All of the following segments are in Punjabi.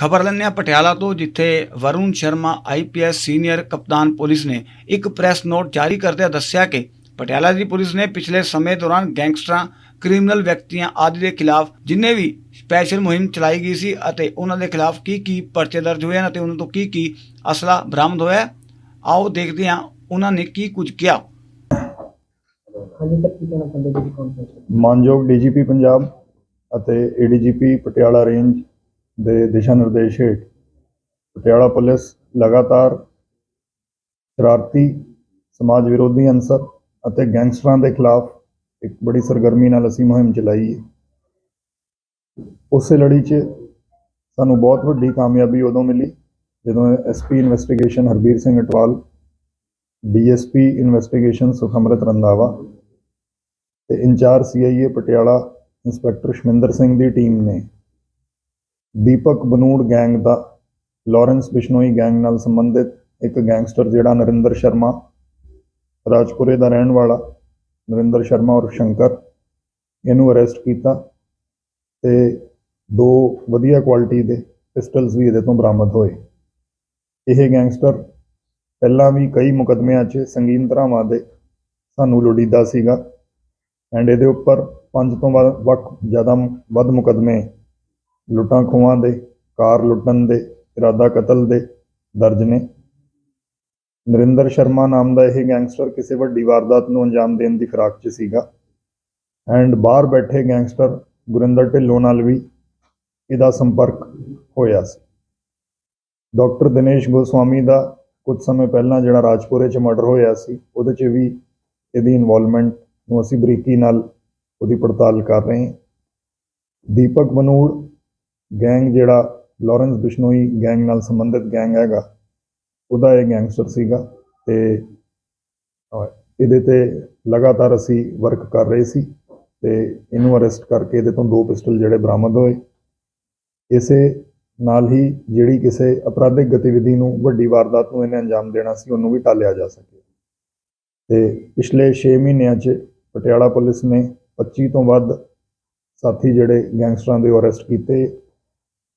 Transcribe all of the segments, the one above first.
ਖਬਰ ਲੈਂਦੇ ਹਾਂ ਪਟਿਆਲਾ ਤੋਂ ਜਿੱਥੇ ਵਰੁਣ ਸ਼ਰਮਾ ਆਈਪੀਐਸ ਸੀਨੀਅਰ ਕਪਤਾਨ ਪੁਲਿਸ ਨੇ ਇੱਕ ਪ੍ਰੈਸ ਨੋਟ ਜਾਰੀ ਕਰਦਿਆਂ ਦੱਸਿਆ ਕਿ ਪਟਿਆਲਾ ਦੀ ਪੁਲਿਸ ਨੇ ਪਿਛਲੇ ਸਮੇਂ ਦੌਰਾਨ ਗੈਂਗਸਟਰਾਂ ਕ੍ਰਿਮੀਨਲ ਵਿਅਕਤੀਆਂ ਆਦਿ ਦੇ ਖਿਲਾਫ ਜਿੰਨੇ ਵੀ ਸਪੈਸ਼ਲ ਮੁਹਿੰਮ ਚਲਾਈ ਗਈ ਸੀ ਅਤੇ ਉਹਨਾਂ ਦੇ ਖਿਲਾਫ ਕੀ ਕੀ ਪਰਚੇ ਦਰਜ ਹੋਏ ਹਨ ਅਤੇ ਉਹਨਾਂ ਤੋਂ ਕੀ ਕੀ ਅਸਲਾ ਬਰਾਮਦ ਹੋਇਆ। ਆਓ ਦੇਖਦੇ ਹਾਂ ਉਹਨਾਂ ਨੇ ਕੀ ਕੁਝ ਕਿਹਾ ਮਾਨਯੋਗ ਡੀਜੀਪੀ ਪੰਜਾਬ ਅਤੇ ਏਡੀਜੀਪੀ ਪਟਿਆਲਾ ਰੇਂਜ ਦੇ ਦਿਸ਼ਾ ਨਿਰਦੇਸ਼ ਹੇਠ ਪਟਿਆਲਾ ਪੁਲਿਸ ਲਗਾਤਾਰ ਸ਼ਰਾਰਤੀ, ਸਮਾਜ ਵਿਰੋਧੀ ਅੰਸਰ ਅਤੇ ਗੈਂਗਸਟਰਾਂ ਦੇ ਖਿਲਾਫ ਇੱਕ ਬੜੀ ਸਰਗਰਮੀ ਨਾਲ ਅਸੀਂ ਮੁਹਿੰਮ ਚਲਾਈ ਹੈ। ਉਸੇ ਲੜੀ 'ਚ ਸਾਨੂੰ ਬਹੁਤ ਵੱਡੀ ਕਾਮਯਾਬੀ ਉਦੋਂ ਮਿਲੀ ਜਦੋਂ SP investigation Harbir Singh Atwal DSP investigation Sukhmarat Randhawa ਤੇ in charge CIA Patiala inspector Shaminder Singh the team ਨੇ ਦੀਪਕ ਬਨੂੜ ਗੈਂਗ ਦਾ, ਲਾਰੈਂਸ ਬਿਸ਼ਨੋਈ ਗੈਂਗ ਨਾਲ ਸੰਬੰਧਿਤ ਇੱਕ ਗੈਂਗਸਟਰ ਜਿਹੜਾ ਨਰਿੰਦਰ ਸ਼ਰਮਾ, ਰਾਜਪੁਰੇ ਦਾ ਰਹਿਣ ਵਾਲਾ ਨਰਿੰਦਰ ਸ਼ਰਮਾ ਔਰ ਸ਼ੰਕਰ, ਇਹਨੂੰ ਅਰੈਸਟ ਕੀਤਾ ਤੇ ਦੋ ਵਧੀਆ ਕੁਆਲਿਟੀ ਦੇ ਪਿਸਟਲਸ ਵੀ ਇਹਦੇ ਤੋਂ ਬਰਾਮਦ ਹੋਏ। ਇਹ ਗੈਂਗਸਟਰ ਪਹਿਲਾਂ ਵੀ ਕਈ ਮੁਕਦਮਿਆਂ 'ਚ ਸੰਗੀਨ ਧਾਰਾਵਾਂ ਦੇ ਸਾਨੂੰ ਲੋੜੀਦਾ ਸੀਗਾ ਐਂਡ ਇਹਦੇ ਉੱਪਰ ਪੰਜ ਤੋਂ ਵੱਧ ਵੱਖ ਜ਼ਿਆਦਾ ਮ- ਵੱਧ ਮੁਕਦਮੇ ਲੁੱਟਾਂ ਖੋਹਾਂ ਦੇ, ਕਾਰ ਲੁੱਟਣ ਦੇ, ਇਰਾਦਾ ਕਤਲ ਦੇ ਦਰਜ ਨੇ। ਨਰਿੰਦਰ ਸ਼ਰਮਾ ਨਾਮ ਦਾ ਇਹ ਗੈਂਗਸਟਰ ਕਿਸੇ ਵੱਡੀ ਵਾਰਦਾਤ ਨੂੰ ਅੰਜਾਮ ਦੇਣ ਦੀ ਫਿਰਾਕ 'ਚ ਸੀਗਾ। ਐਂਡ ਬਾਹਰ ਬੈਠੇ ਗੈਂਗਸਟਰ ਗੁਰਿੰਦਰ ਢਿੱਲੋਂ ਨਾਲ ਵੀ ਇਹਦਾ ਸੰਪਰਕ ਹੋਇਆ ਸੀ। ਡਾਕਟਰ ਦਿਨੇਸ਼ ਗੋਸਵਾਮੀ ਦਾ ਕੁਝ ਸਮੇਂ ਪਹਿਲਾਂ ਜਿਹੜਾ ਰਾਜਪੁਰੇ 'ਚ ਮਰਡਰ ਹੋਇਆ ਸੀ, ਉਹਦੇ 'ਚ ਵੀ ਇਹਦੀ ਇਨਵੋਲਵਮੈਂਟ ਨੂੰ ਅਸੀਂ ਬਰੀਕੀ ਨਾਲ ਉਹਦੀ ਪੜਤਾਲ ਕਰ ਰਹੇ ਹਾਂ। ਦੀਪਕ ਮਨੂੜ ਗੈਂਗ ਜਿਹੜਾ ਲਾਰੈਂਸ ਬਿਸ਼ਨੋਈ ਗੈਂਗ ਨਾਲ ਸੰਬੰਧਿਤ ਗੈਂਗ ਹੈਗਾ, ਉਹਦਾ ਇਹ ਗੈਂਗਸਟਰ ਸੀਗਾ ਤੇ ਇਹਦੇ ਤੇ ਲਗਾਤਾਰ ਅਸੀਂ ਵਰਕ ਕਰ ਰਹੇ ਸੀ ਤੇ ਇਹਨੂੰ ਅਰੈਸਟ ਕਰਕੇ ਇਹਦੇ ਤੋਂ ਦੋ ਪਿਸਟਲ ਜਿਹੜੇ ਬਰਾਮਦ ਹੋਏ। ਇਸੇ ਨਾਲ ਹੀ ਜਿਹੜੀ ਕਿਸੇ ਅਪਰਾਧਿਕ ਗਤੀਵਿਧੀ ਨੂੰ ਵੱਡੀ ਵਾਰਦਾਤ ਨੂੰ ਇਹਨੇ ਅੰਜਾਮ ਦੇਣਾ ਸੀ, ਉਹਨੂੰ ਵੀ ਟਾਲਿਆ ਜਾ ਸਕੇ ਤੇ ਪਿਛਲੇ 6 ਮਹੀਨਿਆਂ 'ਚ ਪਟਿਆਲਾ ਪੁਲਿਸ ਨੇ 25 ਤੋਂ ਵੱਧ ਸਾਥੀ ਜਿਹੜੇ ਗੈਂਗਸਟਰਾਂ ਦੇ ਅਰੈਸਟ ਕੀਤੇ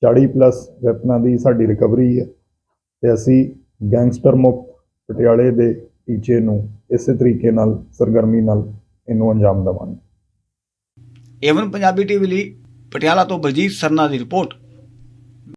40 ਪਲੱਸ ਵੈਪਨਾਂ ਦੀ ਸਾਡੀ ਰਿਕਵਰੀ ਹੈ ਤੇ ਅਸੀਂ ਗੈਂਗਸਟਰ ਮੁਕਤ ਪਟਿਆਲੇ ਦੇ ਟੀਚੇ ਨੂੰ ਇਸੇ ਤਰੀਕੇ ਨਾਲ ਸਰਗਰਮੀ ਨਾਲ ਇਹਨੂੰ ਅੰਜਾਮ ਦੇਵਾਂਗੇ। ਏਵਨ ਪੰਜਾਬੀ ਟੀਵੀ ਲਈ ਪਟਿਆਲਾ ਤੋਂ ਬਲਜੀਤ ਸਰਨਾ ਦੀ ਰਿਪੋਰਟ।